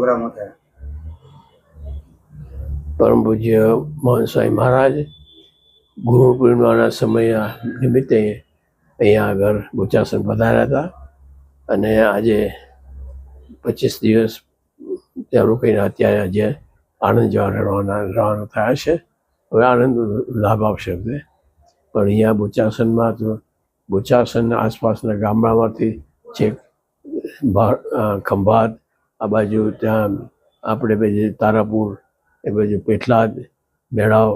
પ્રોગ્રામો થયા પરમ પૂજ્ય મોહન સ્વામી મહારાજ ગુરુ પૂર્ણિમાના સમય નિમિત્તે અહીંયા આગળ ગુચાસન પધાર્યા હતા. અને આજે પચીસ દિવસ ત્યાં રોકાઈને અત્યારે આજે આણંદ જવા રવાના રવાના થયા છે. હવે આનંદ લાભ આપશે અમને પણ અહીંયા ભૂચાસનમાં તો ભૂચાસન આસપાસના ગામડામાંથી છેક ખંભાત આ બાજુ ત્યાં આપણે પછી તારાપુર, એ બાજુ પેટલાદ, મેળાવ,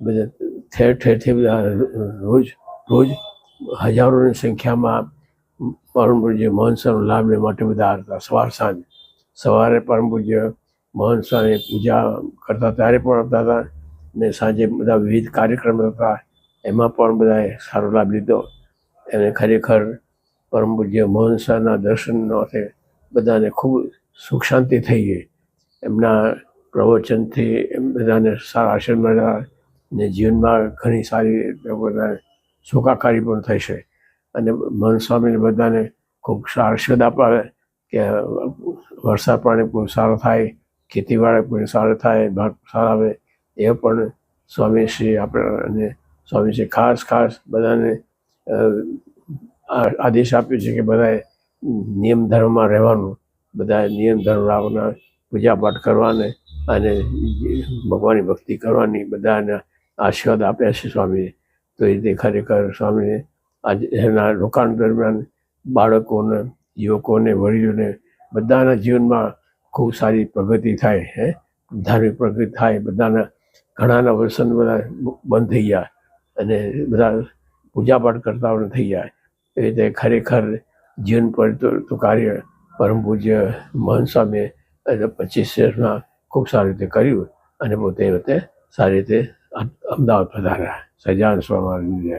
બધા ઠેર ઠેરથી બધા રોજ રોજ હજારોની સંખ્યામાં પરમ પૂજ્ય મોહન સ્વામી લાભ લેવા માટે બધા આવતા સવાર સાંજ, સવારે પરમ પૂજ્ય મોહન સ્વામી પૂજા કરતા ત્યારે પણ આવતા હતા ને સાંજે બધા વિવિધ કાર્યક્રમ હતા. એમાં પણ બધાએ સારો લાભ લીધો. અને ખરેખર પરમ પૂજ્ય મોહન સ્વામીના દર્શન અર્થે બધાને ખૂબ સુખ શાંતિ થઈ ગઈ. એમના પ્રવચનથી એમ બધાને સારા આશીર્વાદ મળ્યા ને જીવનમાં ઘણી સારી બધા સુખાકારી પણ થઈ છે. અને મન સ્વામીને બધાને ખૂબ આશીર્વાદ આપે કે વરસાદ પાણી પણ સારો થાય, ખેતીવાડી પણ સારું થાય ભાગ સારા આવે, એ પણ સ્વામીશ્રી આપણે અને સ્વામીશ્રી ખાસ ખાસ બધાને આદેશ આપ્યો છે કે બધાએ નિયમ ધર્મમાં રહેવાનું. બધા નિયમ ધર્મ રાખવાના પૂજા કરવાને અને ભગવાનની ભક્તિ કરવાની, બધાને આશીર્વાદ આપ્યા છે સ્વામીએ. તો એ રીતે ખરેખર સ્વામીને આજે એના રોકાણ દરમિયાન બાળકોને, યુવકોને, વડીલોને બધાના જીવનમાં ખૂબ સારી પ્રગતિ થાય, હે? ધાર્મિક પ્રગતિ થાય, બધાના ઘણાના વ્યસન બધા બંધ થઈ ગયા અને બધા પૂજાપાઠ કરતા થઈ જાય એ રીતે ખરેખર જીવન પર તો કાર્ય પરમ પૂજ્ય મહન સ્વામીએ પચીસ વર્ષમાં ખૂબ સારી રીતે કર્યું અને પોતે વખતે સારી રીતે અમદાવાદ પધાર્યા. સજાન સ્વામી